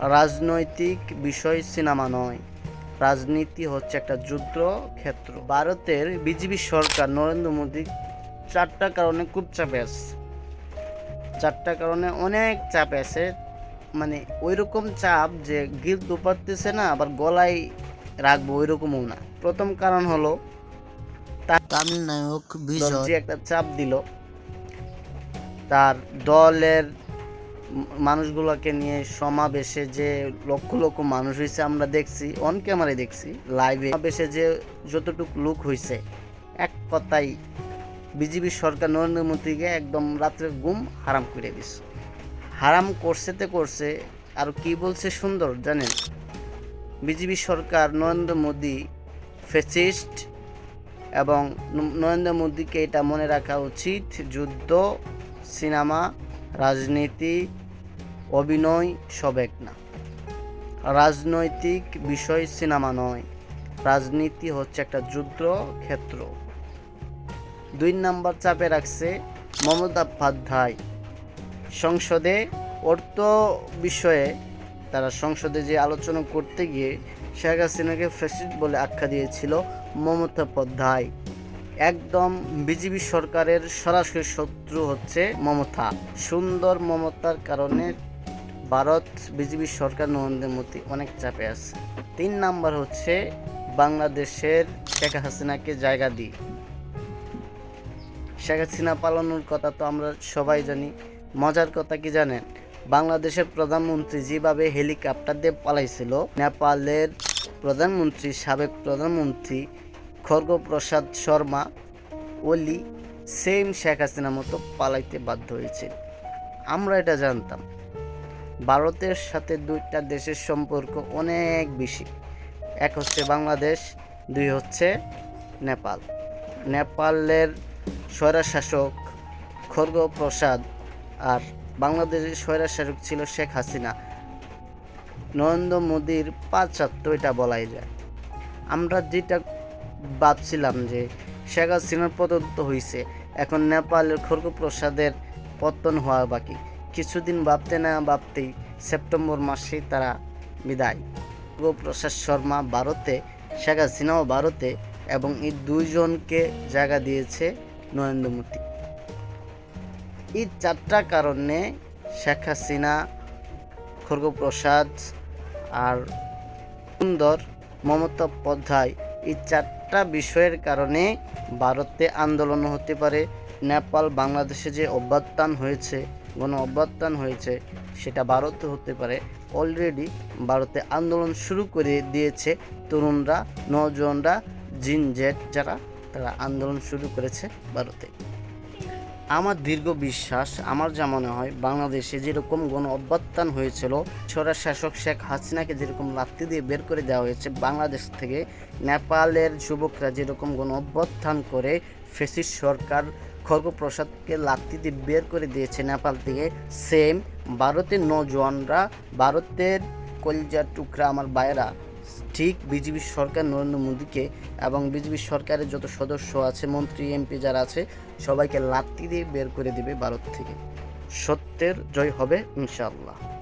রাজনৈতিক বিষয় সিনেমা নয়। রাজনীতি হচ্ছে একটা যুদ্ধ ক্ষেত্র। ভারতের বিজেপি সরকার নরেন্দ্র মোদী চারটা কারণে খুব চাপে আছে। চারটা কারণে অনেক চাপে আছে। মানে ওই রকম চাপ যে গিলতে পারতেছে না আবার গলায় রাখব ওই রকমও না। প্রথম কারণ হলো তামিল নায়ক বিজয় একটা চাপ দিল। তার দলের মানুষগুলোকে নিয়ে সমাবেশে যে লক্ষ লক্ষ মানুষ হয়েছে আমরা দেখছি অন ক্যামেরায় দেখছি লাইভে সমাবেশে যে যতটুকু লোক হয়েছে, এক কথাই বিজেপি সরকার নরেন্দ্র মোদীকে একদম রাত্রে ঘুম হারাম করে দিছে হারাম করছে তে করছে, আর কি বলছে সুন্দর, জানেন? বিজেপি সরকার নরেন্দ্র মোদী ফেসিস্ট এবং নরেন্দ্র মোদীকে এটা মনে রাখা উচিত, যুদ্ধ, সিনেমা রাজনীতি, অভিনয় সব এক না। রাজনৈতিক বিষয় সিনেমা নয়, রাজনীতি হচ্ছে একটা যুদ্ধ ক্ষেত্র। দুই নাম্বার চাপে রাখছে মমতা পাধ্যায় সংসদে অর্থ বিষয়ে তারা সংসদে যে আলোচনা করতে গিয়ে শেখ হাসিনাকে ফ্যাসিস্ট বলে আখ্যা দিয়েছিল মমতা পাধ্যায় একদম বিজেপি সরকারের সরাসরি শত্রু হচ্ছে মমতা। সুন্দর মমতার কারণে ভারত বিজেপি সরকার নরেন্দ্র মোদী অনেক চাপে আছে। তিন নাম্বার হচ্ছে বাংলাদেশের শেখ হাসিনাকে জায়গা দিই। শেখ হাসিনা পালানোর কথা তো আমরা সবাই জানি। মজার কথা কি জানেন? বাংলাদেশের প্রধানমন্ত্রী যেভাবে হেলিকপ্টার দিয়ে পালাইছিল, নেপালের প্রধানমন্ত্রী, সাবেক প্রধানমন্ত্রী খর্গপ্রসাদ শর্মা, ওলি, সেম শেখ হাসিনার মতো পালাইতে বাধ্য হয়েছে। আমরা এটা জানতাম। ভারতের সাথে দুইটা দেশের সম্পর্ক অনেক বেশি। এক হচ্ছে বাংলাদেশ, দুই হচ্ছে নেপাল। নেপালের স্বৈরাশাসক খর্গ প্রসাদ আর বাংলাদেশের স্বৈরাশাসক ছিল শেখ হাসিনা। নরেন্দ্র মোদীর পাশ্চাত্য এটা বলাই যায়। আমরা যেটা ভাবছিলাম যে শেখ হাসিনার পতন্ত হয়েছে এখন নেপালের খর্গ প্রসাদের পতন হওয়া বাকি। কিছুদিন ভাবতে না ভাবতেই সেপ্টেম্বর মাসেই তারা বিদায়। প্রসাদ শর্মা ভারতে, শেখ হাসিনাও ভারতে এবং এই দুইজনকে জায়গা দিয়েছে নরেন্দ্র মোদী। এই চারটা কারণে শেখ হাসিনা খর্গপ্রসাদ আর সুন্দর মমতা পধ্যায় এই চারটা বিষয়ের কারণে ভারতে আন্দোলন হতে পারে। নেপাল বাংলাদেশে যে অভ্যুত্থান হয়েছে, গণ অভ্যুত্থান হয়েছে, সেটা ভারতে হতে পারে। অলরেডি ভারতে আন্দোলন শুরু করে দিয়েছে তরুণরা নজনরা জিন জেট যারা, তারা আন্দোলন শুরু করেছে ভারতে। আমার দীর্ঘ বিশ্বাস, আমার যা মনে হয়, বাংলাদেশে যেরকম গণ অভ্যুত্থান হয়েছিল, ছড়া শাসক শেখ হাসিনাকে যেরকম লাত্তি দিয়ে বের করে দেওয়া হয়েছে, বাংলাদেশ থেকে নেপালের যুবকরা যেরকম গণ অভ্যুত্থান করে ফেসিস সরকার খর্গপ্রসাদকে লাত্তি দিয়ে বের করে দিয়েছে নেপাল থেকে, সেম ভারতের নজওয়ানরা, ভারতের কলজার টুকরা আমার ভাইয়েরা। ঠিক বিজেপি সরকার নরেন্দ্র মোদীকে এবং বিজেপি সরকারের যত সদস্য আছে, মন্ত্রী, এমপি যারা আছে, সবাইকে লাত্তি দিয়ে বের করে দিবে ভারত থেকে। সত্যের জয় হবে, ইনশাআল্লাহ।